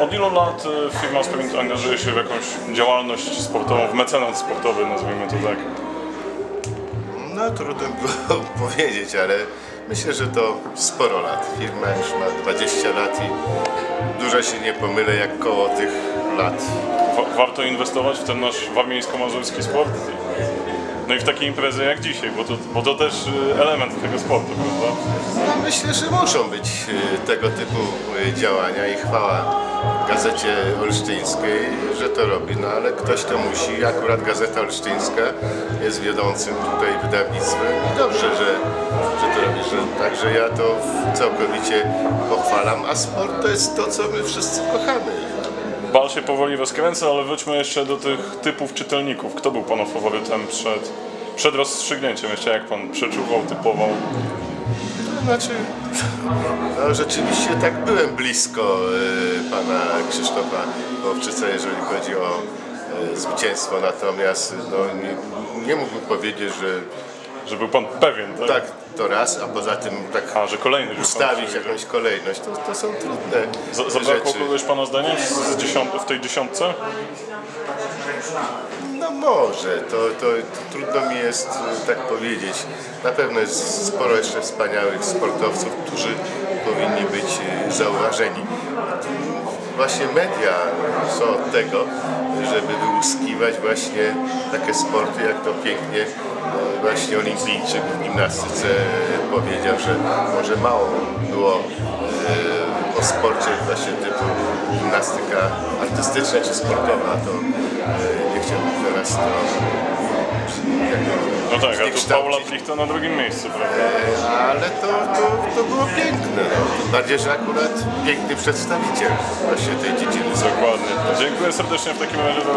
Od ilu lat e, firma Sprint angażuje się w jakąś działalność sportową, w mecenat sportowy, nazwijmy to tak? No trudno było powiedzieć, ale myślę, że to sporo lat. Firma już ma 20 lat i dużo się nie pomylę jak koło tych lat. Wa- warto inwestować w ten nasz warmińsko-mazurski sport? No i w takie imprezy jak dzisiaj, bo to, bo to też e, element tego sportu, prawda? No myślę, że muszą być y, tego typu y, działania i chwała Gazecie Olsztyńskiej, że to robi, no ale ktoś to musi. Akurat Gazeta Olsztyńska jest wiodącym tutaj wydawnictwem i dobrze, że, że to robi. Że, także ja to całkowicie pochwalam, a sport to jest to, co my wszyscy kochamy. Bal się powoli rozkręca, ale wróćmy jeszcze do tych typów czytelników. Kto był Pana faworytem przed, przed rozstrzygnięciem? Jeszcze jak Pan przeczuwał, typował? Znaczy, no rzeczywiście tak byłem blisko y, pana Krzysztofa Łowczyca, jeżeli chodzi o y, zwycięstwo, natomiast no, nie, nie mógłbym powiedzieć, że Że był Pan pewien, tak? tak to raz, a poza tym tak A, że kolejny ustawić jakąś kolejność, to, to są trudne Z- Zabrakło rzeczy. kogoś Pana zdaniem z, dziesiąt, w tej dziesiątce? No może, to, to, trudno mi jest y, tak powiedzieć. Na pewno jest sporo jeszcze wspaniałych sportowców, którzy powinni być y, zauważeni. Właśnie media są od tego, żeby wyłuskiwać właśnie takie sporty, jak to pięknie y, właśnie olimpijczyk w gimnastyce powiedział, że może mało było y, o sporcie właśnie typu gimnastyka artystyczna czy sportowa, to y, nie chciałbym teraz to No tak, a tu. Paula Plichta na drugim miejscu, prawda? Ale to, to, to było piękne. No. Bardziej, że akurat piękny przedstawiciel właśnie tej dziedziny. Dokładnie. Dziękuję serdecznie w takim razie za